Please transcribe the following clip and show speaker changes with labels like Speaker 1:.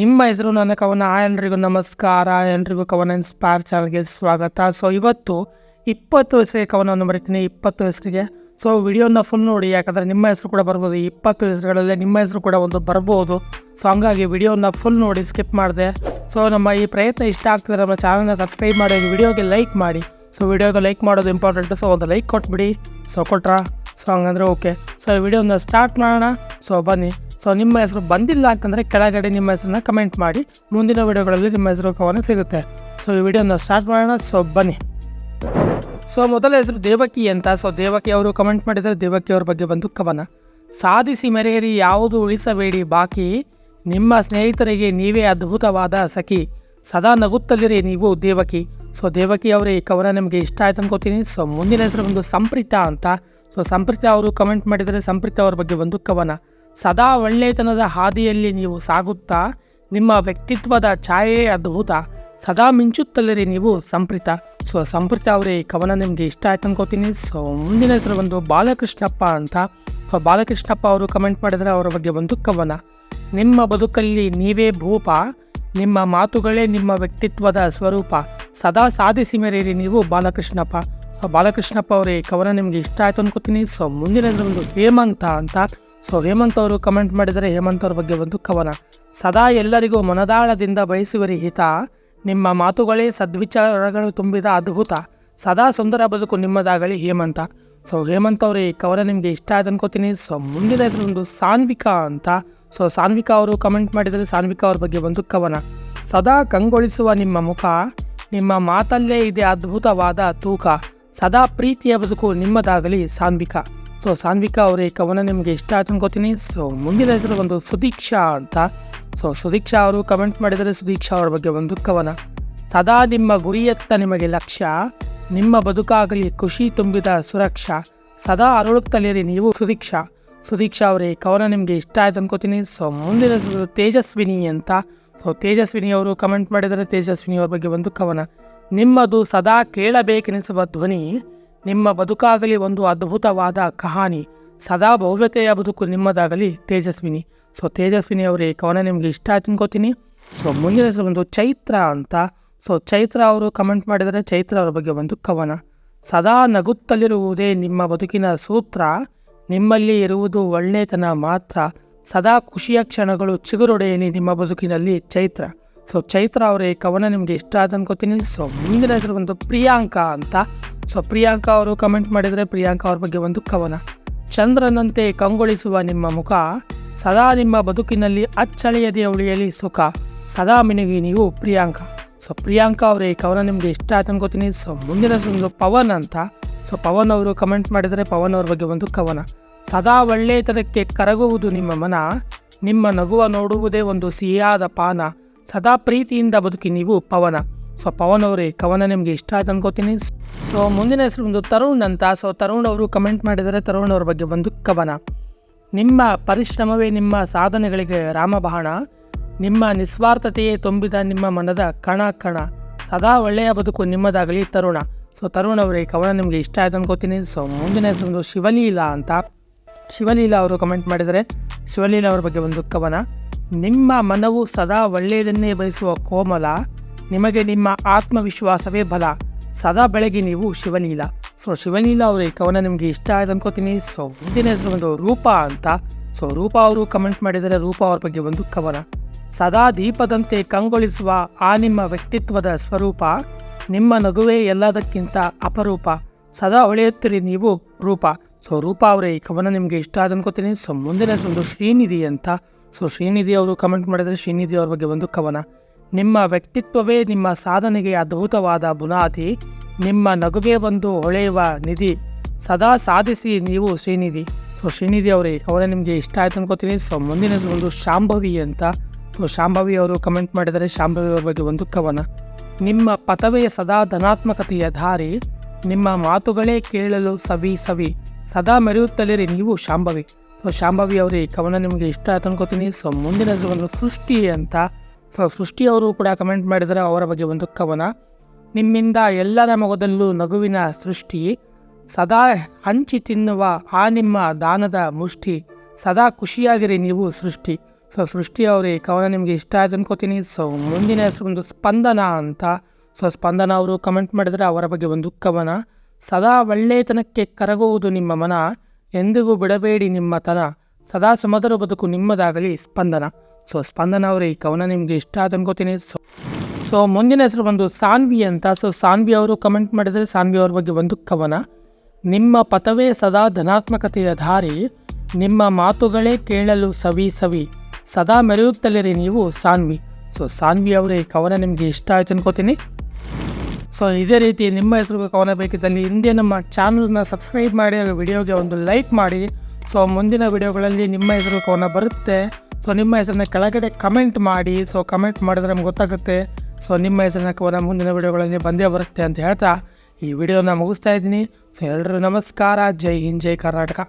Speaker 1: ನಿಮ್ಮ ಹೆಸರು, ನನ್ನ ಕವನ ಎಲ್ರಿಗೂ ನಮಸ್ಕಾರ. ಎಲ್ರಿಗೂ ಕವನ ಇನ್ಸ್ಪೈರ್ ಚಾನಲ್ಗೆ ಸ್ವಾಗತ. ಸೊ ಇವತ್ತು ಇಪ್ಪತ್ತು ಹೆಸರಿಗೆ ಕವನವನ್ನು ಬರೀತೀನಿ, ಇಪ್ಪತ್ತು ಹೆಸರಿಗೆ. ಸೊ ವಿಡಿಯೋನ ಫುಲ್ ನೋಡಿ, ಯಾಕಂದರೆ ನಿಮ್ಮ ಹೆಸರು ಕೂಡ ಬರ್ಬೋದು. ಇಪ್ಪತ್ತು ಹೆಸರುಗಳಲ್ಲಿ ನಿಮ್ಮ ಹೆಸರು ಕೂಡ ಒಂದು ಬರ್ಬೋದು. ಸೊ ಹಂಗಾಗಿ ವಿಡಿಯೋನ ಫುಲ್ ನೋಡಿ ಸ್ಕಿಪ್ ಮಾಡಿದೆ. ಸೊ ನಮ್ಮ ಈ ಪ್ರಯತ್ನ ಇಷ್ಟ ಆಗ್ತಿದ್ರೆ ನಮ್ಮ ಚಾನಲ್ನ ಸಬ್ಸ್ಕ್ರೈಬ್ ಮಾಡಿ ವಿಡಿಯೋಗೆ ಲೈಕ್ ಮಾಡಿ. ಸೊ ವಿಡಿಯೋಗೆ ಲೈಕ್ ಮಾಡೋದು ಇಂಪಾರ್ಟೆಂಟು ಸೊ ಒಂದು ಲೈಕ್ ಕೊಟ್ಬಿಡಿ. ಸೊ ಕೊಟ್ರಾ? ಸೊ ಹಂಗಂದ್ರೆ ಓಕೆ ಸೊ ವಿಡಿಯೋನ ಸ್ಟಾರ್ಟ್ ಮಾಡೋಣ. ಸೊ ಬನ್ನಿ. ಸೊ ನಿಮ್ಮ ಹೆಸರು ಬಂದಿಲ್ಲ ಅಂತಂದರೆ ಕೆಳಗಡೆ ನಿಮ್ಮ ಹೆಸರನ್ನ ಕಮೆಂಟ್ ಮಾಡಿ. ಮುಂದಿನ ವಿಡಿಯೋಗಳಲ್ಲಿ ನಿಮ್ಮ ಹೆಸರು ಕವನ ಸಿಗುತ್ತೆ. ಸೊ ಈ ವಿಡಿಯೋನ ಸ್ಟಾರ್ಟ್ ಮಾಡೋಣ. ಸೊ ಬನ್ನಿ. ಸೊ ಮೊದಲ ಹೆಸರು ದೇವಕಿ ಅಂತ. ಸೊ ದೇವಕಿ ಅವರು ಕಮೆಂಟ್ ಮಾಡಿದರೆ ದೇವಕಿ ಅವ್ರ ಬಗ್ಗೆ ಬಂದು ಕವನ ಸಾಧಿಸಿ ಮೆರೆಯರಿ, ಯಾವುದು ಉಳಿಸಬೇಡಿ. ಬಾಕಿ ನಿಮ್ಮ ಸ್ನೇಹಿತರಿಗೆ ನೀವೇ ಅದ್ಭುತವಾದ ಸಖಿ. ಸದಾ ನಗುತ್ತಲಿರಿ ನೀವು ದೇವಕಿ. ಸೊ ದೇವಕಿ ಅವರೇ, ಈ ಕವನ ನಿಮಗೆ ಇಷ್ಟ ಆಯ್ತು ಅನ್ಕೋತೀನಿ. ಸೊ ಮುಂದಿನ ಹೆಸರು ಒಂದು ಸಂಪ್ರೀತ ಅಂತ. ಸೊ ಸಂಪ್ರೀತ ಅವರು ಕಮೆಂಟ್ ಮಾಡಿದರೆ ಸಂಪ್ರೀತ ಅವ್ರ ಬಗ್ಗೆ ಒಂದು ಕವನ ಸದಾ ಒಳ್ಳೆಯತನದ ಹಾದಿಯಲ್ಲಿ ನೀವು ಸಾಗುತ್ತಾ, ನಿಮ್ಮ ವ್ಯಕ್ತಿತ್ವದ ಛಾಯೆ ಅದ್ಭುತ. ಸದಾ ಮಿಂಚುತ್ತಲಿರಿ ನೀವು ಸಂಪ್ರಿತ. ಸೊ, ಸಂಪ್ರಿತ ಅವರೇ, ಈ ಕವನ ನಿಮಗೆ ಇಷ್ಟ ಆಯ್ತು ಅನ್ಕೋತೀನಿ. ಸೊ, ಮುಂದಿನ ಹೆಸರು ಬಂದು ಬಾಲಕೃಷ್ಣಪ್ಪ ಅಂತ. ಸೊ, ಬಾಲಕೃಷ್ಣಪ್ಪ ಅವರು ಕಮೆಂಟ್ ಮಾಡಿದರೆ ಅವರ ಬಗ್ಗೆ ಒಂದು ಕವನ. ನಿಮ್ಮ ಬದುಕಲ್ಲಿ ನೀವೇ ಭೂಪ. ನಿಮ್ಮ ಮಾತುಗಳೇ ನಿಮ್ಮ ವ್ಯಕ್ತಿತ್ವದ ಸ್ವರೂಪ. ಸದಾ ಸಾಧಿಸಿ ಮೆರೆಯಿರಿ ನೀವು ಬಾಲಕೃಷ್ಣಪ್ಪ. ಬಾಲಕೃಷ್ಣಪ್ಪ ಅವರೇ ಕವನ ನಿಮಗೆ ಇಷ್ಟ ಆಯ್ತು ಅನ್ಕೋತೀನಿ. ಸೊ, ಮುಂದಿನ ಹೆಸರು ಒಂದು ಹೇಮಂತ ಅಂತ. ಸೊ ಹೇಮಂತ್ ಅವರು ಕಮೆಂಟ್ ಮಾಡಿದರೆ ಹೇಮಂತ್ ಅವ್ರ ಬಗ್ಗೆ ಒಂದು ಕವನ. ಸದಾ ಎಲ್ಲರಿಗೂ ಮನದಾಳದಿಂದ ಬಯಸುವರಿ ಹಿತ, ನಿಮ್ಮ ಮಾತುಗಳೇ ಸದ್ವಿಚಾರಗಳು ತುಂಬಿದ ಅದ್ಭುತ, ಸದಾ ಸುಂದರ ಬದುಕು ನಿಮ್ಮದಾಗಲಿ ಹೇಮಂತ. ಸೊ ಹೇಮಂತ್ ಅವರು, ಈ ಕವನ ನಿಮಗೆ ಇಷ್ಟ ಆಯ್ತು ಅನ್ಕೋತೀನಿ. ಸೊ ಮುಂದಿನ ಹೆಸರು ಒಂದು ಸಾನ್ವಿಕಾ ಅಂತ. ಸೊ ಸಾನ್ವಿಕಾ ಅವರು ಕಮೆಂಟ್ ಮಾಡಿದರೆ ಸಾನ್ವಿಕಾ ಅವ್ರ ಬಗ್ಗೆ ಒಂದು ಕವನ. ಸದಾ ಕಂಗೊಳಿಸುವ ನಿಮ್ಮ ಮುಖ, ನಿಮ್ಮ ಮಾತಲ್ಲೇ ಇದೆ ಅದ್ಭುತವಾದ ತೂಕ. ಸದಾ ಪ್ರೀತಿಯ ಬದುಕು ನಿಮ್ಮದಾಗಲಿ ಸಾನ್ವಿಕಾ. ಸೊ, ಸಾನ್ವಿಕಾ ಅವರ, ಈ ಕವನ ನಿಮಗೆ ಇಷ್ಟ ಆಯ್ತು ಅನ್ಕೋತೀನಿ. ಸೊ, ಮುಂದಿನ ಹೆಸರು ಒಂದು ಸುದೀಕ್ಷಾ ಅಂತ. ಸೊ, ಸುದೀಕ್ಷಾ ಅವರು ಕಮೆಂಟ್ ಮಾಡಿದರೆ ಸುದೀಕ್ಷಾ ಅವರ ಬಗ್ಗೆ ಒಂದು ಕವನ. ಸದಾ ನಿಮ್ಮ ಗುರಿಯತ್ತ ನಿಮಗೆ ಲಕ್ಷ್ಯ. ನಿಮ್ಮ ಬದುಕಾಗಲಿ ಖುಷಿ ತುಂಬಿದ ಸುರಕ್ಷಾ. ಸದಾ ಅರಳುತ್ತಲಿರಿ ನೀವು ಸುದೀಕ್ಷಾ. ಸುದೀಕ್ಷಾ ಅವರೇ, ಈ ಕವನ ನಿಮಗೆ ಇಷ್ಟ ಆಯ್ತು ಅನ್ಕೋತೀನಿ. ಸೊ, ಮುಂದಿನ ಹೆಸರು ತೇಜಸ್ವಿನಿ ಅಂತ. ಸೊ, ತೇಜಸ್ವಿನಿ ಅವರು ಕಮೆಂಟ್ ಮಾಡಿದರೆ ತೇಜಸ್ವಿನಿ ಅವರ ಬಗ್ಗೆ ಒಂದು ಕವನ. ನಿಮ್ಮದು ಸದಾ ಕೇಳಬೇಕೆನಿಸುವ ಧ್ವನಿ. ನಿಮ್ಮ ಬದುಕಾಗಲಿ ಒಂದು ಅದ್ಭುತವಾದ ಕಹಾನಿ. ಸದಾ ಭವ್ಯತೆಯ ಬದುಕು ನಿಮ್ಮದಾಗಲಿ ತೇಜಸ್ವಿನಿ. ಸೊ, ತೇಜಸ್ವಿನಿ ಅವರೇ ಕವನ ನಿಮಗೆ ಇಷ್ಟ ಆಯ್ತು ಅನ್ಕೋತೀನಿ. ಸೊ, ಮುಂದಿನ ಹೆಸರು ಬಂದು ಚೈತ್ರ ಅಂತ. ಸೊ, ಚೈತ್ರ ಅವರು ಕಮೆಂಟ್ ಮಾಡಿದರೆ ಚೈತ್ರ ಅವರ ಬಗ್ಗೆ ಒಂದು ಕವನ. ಸದಾ ನಗುತ್ತಲಿರುವುದೇ ನಿಮ್ಮ ಬದುಕಿನ ಸೂತ್ರ. ನಿಮ್ಮಲ್ಲಿ ಇರುವುದು ಒಳ್ಳೆತನ ಮಾತ್ರ. ಸದಾ ಖುಷಿಯ ಕ್ಷಣಗಳು ಚಿಗುರೊಡೆಯನಿ ನಿಮ್ಮ ಬದುಕಿನಲ್ಲಿ ಚೈತ್ರ. ಸೊ, ಚೈತ್ರ ಅವರೇ ಕವನ ನಿಮಗೆ ಇಷ್ಟ ಆದ ಅನ್ಕೋತೀನಿ. ಸೊ, ಮುಂದಿನ ಹೆಸರು ಬಂದು ಪ್ರಿಯಾಂಕಾ ಅಂತ. ಸೊ ಪ್ರಿಯಾಂಕಾ ಅವರು ಕಮೆಂಟ್ ಮಾಡಿದರೆ ಪ್ರಿಯಾಂಕಾ ಅವ್ರ ಬಗ್ಗೆ ಒಂದು ಕವನ. ಚಂದ್ರನಂತೆ ಕಂಗೊಳಿಸುವ ನಿಮ್ಮ ಮುಖ, ಸದಾ ನಿಮ್ಮ ಬದುಕಿನಲ್ಲಿ ಅಚ್ಚಳಿಯದೆ ಉಳಿಯಲಿ ಸುಖ. ಸದಾ ಮಿನುಗಿ ನೀವು ಪ್ರಿಯಾಂಕಾ. ಸೊ ಪ್ರಿಯಾಂಕಾ ಅವರೇ, ಈ ಕವನ ನಿಮಗೆ ಇಷ್ಟ ಆಯ್ತು ಅನ್ಕೋತೀನಿ. ಸೊ ಮುಂದಿನ ಒಂದು ಪವನ್ ಅಂತ. ಸೊ ಪವನ್ ಅವರು ಕಮೆಂಟ್ ಮಾಡಿದರೆ ಪವನ್ ಅವ್ರ ಬಗ್ಗೆ ಒಂದು ಕವನ. ಸದಾ ಒಳ್ಳೆಯತನಕ್ಕೆ ಕರಗುವುದು ನಿಮ್ಮ ಮನ. ನಿಮ್ಮ ನಗುವ ನೋಡುವುದೇ ಒಂದು ಸಿಹಿಯಾದ ಪಾನ. ಸದಾ ಪ್ರೀತಿಯಿಂದ ಬದುಕಿ ನೀವು ಪವನ. ಸೊ ಪವನ್ ಅವರೇ ಕವನ ನಿಮಗೆ ಇಷ್ಟ ಆಯ್ತು ಅನ್ಕೋತೀನಿ. ಸೊ ಮುಂದಿನ ಹೆಸರು ಒಂದು ತರುಣ್ ಅಂತ. ಸೊ ತರುಣ್ ಅವರು ಕಮೆಂಟ್ ಮಾಡಿದರೆ ತರುಣ್ ಅವರ ಬಗ್ಗೆ ಒಂದು ಕವನ. ನಿಮ್ಮ ಪರಿಶ್ರಮವೇ ನಿಮ್ಮ ಸಾಧನೆಗಳಿಗೆ ರಾಮಬಾಣ. ನಿಮ್ಮ ನಿಸ್ವಾರ್ಥತೆಯೇ ತುಂಬಿದ ನಿಮ್ಮ ಮನದ ಕಣ ಕಣ. ಸದಾ ಒಳ್ಳೆಯ ಬದುಕು ನಿಮ್ಮದಾಗಲಿ ತರುಣ. ಸೊ ತರುಣ್ ಅವರೇ ಕವನ ನಿಮಗೆ ಇಷ್ಟ ಆಯ್ತು ಅನ್ಕೋತೀನಿ. ಸೊ ಮುಂದಿನ ಹೆಸರು ಒಂದು ಶಿವಲೀಲಾ ಅಂತ. ಶಿವಲೀಲಾ ಅವರು ಕಮೆಂಟ್ ಮಾಡಿದರೆ ಶಿವಲೀಲಾ ಅವರ ಬಗ್ಗೆ ಒಂದು ಕವನ. ನಿಮ್ಮ ಮನವು ಸದಾ ಒಳ್ಳೆಯದನ್ನೇ ಬಯಸುವ ಕೋಮಲ. ನಿಮಗೆ ನಿಮ್ಮ ಆತ್ಮವಿಶ್ವಾಸವೇ ಬಲ. ಸದಾ ಬೆಳಗ್ಗೆ ನೀವು ಶಿವನೀಲ. ಸೊ ಶಿವನೀಲ ಅವರ ಈ ಕವನ ನಿಮಗೆ ಇಷ್ಟ ಆಯ್ತು ಅನ್ಕೋತೀನಿ. ಸೊ ಮುಂದಿನ ಹೆಸರು ಒಂದು ರೂಪಾ ಅಂತ. ಸೊ ರೂಪಾ ಅವರು ಕಮೆಂಟ್ ಮಾಡಿದರೆ ರೂಪಾ ಅವ್ರ ಬಗ್ಗೆ ಒಂದು ಕವನ. ಸದಾ ದೀಪದಂತೆ ಕಂಗೊಳಿಸುವ ಆ ನಿಮ್ಮ ವ್ಯಕ್ತಿತ್ವದ ಸ್ವರೂಪ, ನಿಮ್ಮ ನಗುವೇ ಎಲ್ಲದಕ್ಕಿಂತ ಅಪರೂಪ. ಸದಾ ಹೊಳೆಯುತ್ತೀರಿ ನೀವು ರೂಪ. ಸೊ ರೂಪಾ ಅವರೇ ಈ ಕವನ ನಿಮಗೆ ಇಷ್ಟ ಆದ ಅನ್ಕೋತೀನಿ. ಸೊ ಮುಂದಿನ ಒಂದು ಶ್ರೀನಿಧಿ ಅಂತ. ಸೊ ಶ್ರೀನಿಧಿ ಅವರು ಕಮೆಂಟ್ ಮಾಡಿದರೆ ಶ್ರೀನಿಧಿ ಅವ್ರ ಬಗ್ಗೆ ಒಂದು ಕವನ. ನಿಮ್ಮ ವ್ಯಕ್ತಿತ್ವವೇ ನಿಮ್ಮ ಸಾಧನೆಗೆ ಅದ್ಭುತವಾದ ಬುನಾದಿ. ನಿಮ್ಮ ನಗುವೇ ಒಂದು ಹೊಳೆಯುವ ನಿಧಿ. ಸದಾ ಸಾಧಿಸಿ ನೀವು ಶ್ರೀನಿಧಿ. ಸೊ, ಶ್ರೀನಿಧಿ ಅವರೇ, ಅವರ ನಿಮಗೆ ಇಷ್ಟ ಆಯ್ತು ಅನ್ಕೋತೀನಿ. ಸೊ, ಮುಂದಿನ ಒಂದು ಶಾಂಭವಿ ಅಂತ. ಸೊ, ಶಾಂಭವಿ ಅವರು ಕಮೆಂಟ್ ಮಾಡಿದರೆ ಶಾಂಭವಿ ಅವರ ಬಗ್ಗೆ ಒಂದು ಕವನ ನಿಮ್ಮ ಪಥವೇ ಸದಾ ಧನಾತ್ಮಕತೆಯ ದಾರಿ. ನಿಮ್ಮ ಮಾತುಗಳೇ ಕೇಳಲು ಸವಿ ಸವಿ. ಸದಾ ಮೆರೆಯುತ್ತಲಿರಿ ನೀವು ಶಾಂಭವಿ. ಸೊ, ಶಾಂಭವಿ ಅವರೇ, ಈ ಕವನ ನಿಮಗೆ ಇಷ್ಟ ಆಯ್ತು ಅನ್ಕೋತೀನಿ. ಸೊ, ಮುಂದಿನ ಒಂದು ಸೃಷ್ಟಿ ಅಂತ. ಸೊ ಸೃಷ್ಟಿ ಅವರು ಕೂಡ ಕಮೆಂಟ್ ಮಾಡಿದರೆ ಅವರ ಬಗ್ಗೆ ಒಂದು ಕವನ. ನಿಮ್ಮಿಂದ ಎಲ್ಲರ ಮೊಗದಲ್ಲೂ ನಗುವಿನ ಸೃಷ್ಟಿ. ಸದಾ ಹಂಚಿ ತಿನ್ನುವ ಆ ನಿಮ್ಮ ದಾನದ ಮುಷ್ಟಿ. ಸದಾ ಖುಷಿಯಾಗಿರಿ ನೀವು ಸೃಷ್ಟಿ. ಸೊ ಈ ಕವನ ನಿಮಗೆ ಇಷ್ಟ ಆಯ್ತು ಅನ್ಕೋತೀನಿ. ಸೊ ಮುಂದಿನ ಹೆಸರು ಒಂದು ಸ್ಪಂದನ ಅಂತ. ಸೊ ಸ್ಪಂದನ ಅವರು ಕಮೆಂಟ್ ಮಾಡಿದರೆ ಅವರ ಬಗ್ಗೆ ಒಂದು ಕವನ. ಸದಾ ಒಳ್ಳೆಯತನಕ್ಕೆ ಕರಗುವುದು ನಿಮ್ಮ ಮನ. ಎಂದಿಗೂ ಬಿಡಬೇಡಿ ನಿಮ್ಮ ತನ. ಸದಾ ಸುಮಧುರ ಬದುಕು ನಿಮ್ಮದಾಗಲಿ ಸ್ಪಂದನ. ಸೊ ಸ್ಪಂದನ ಅವರ, ಈ ಕವನ ನಿಮಗೆ ಇಷ್ಟ ಆದ ಅನ್ಕೋತೀನಿ ಸೊ ಸೊ ಮುಂದಿನ ಹೆಸರು ಬಂದು ಸಾನ್ವಿ ಅಂತ. ಸೊ ಸಾನ್ವಿ ಅವರು ಕಮೆಂಟ್ ಮಾಡಿದರೆ ಸಾನ್ವಿ ಅವ್ರ ಬಗ್ಗೆ ಒಂದು ಕವನ. ನಿಮ್ಮ ಪಥವೇ ಸದಾ ಧನಾತ್ಮಕತೆಯ ದಾರಿ ನಿಮ್ಮ ಮಾತುಗಳೇ ಕೇಳಲು ಸವಿ ಸವಿ. ಸದಾ ಮೆರೆಯುತ್ತಲಿರಿ ನೀವು ಸಾನ್ವಿ. ಸೊ ಸಾನ್ವಿ ಅವರ, ಈ ಕವನ ನಿಮಗೆ ಇಷ್ಟ ಆಯ್ತು ಅನ್ಕೋತೀನಿ ಸೊ ಇದೇ ರೀತಿ ನಿಮ್ಮ ಹೆಸರು ಕವನ ಬೇಕಿದ್ದಲ್ಲಿ ಹಿಂದೆ ನಮ್ಮ ಚಾನಲ್ನ ಸಬ್ಸ್ಕ್ರೈಬ್ ಮಾಡಿ ವಿಡಿಯೋಗೆ ಒಂದು ಲೈಕ್ ಮಾಡಿ. ಸೊ ಮುಂದಿನ ವಿಡಿಯೋಗಳಲ್ಲಿ ನಿಮ್ಮ ಹೆಸರು ಕವನ ಬರುತ್ತೆ. ಸೊ ನಿಮ್ಮ ಹೆಸರನ್ನ ಕೆಳಗಡೆ ಕಮೆಂಟ್ ಮಾಡಿ. ಸೊ ಕಮೆಂಟ್ ಮಾಡಿದ್ರೆ ನಮ್ಗೆ ಗೊತ್ತಾಗುತ್ತೆ. ಸೊ ನಿಮ್ಮ ಹೆಸರನ್ನ ನಮ್ಮ ಮುಂದಿನ ವಿಡಿಯೋಗಳಲ್ಲಿ ಬಂದೇ ಬರುತ್ತೆ ಅಂತ ಹೇಳ್ತಾ ಈ ವಿಡಿಯೋನ ಮುಗಿಸ್ತಾ ಇದ್ದೀನಿ. ಸೊ ಎಲ್ಲರೂ ನಮಸ್ಕಾರ. ಜೈ ಹಿಂದ್, ಜೈ ಕರ್ನಾಟಕ.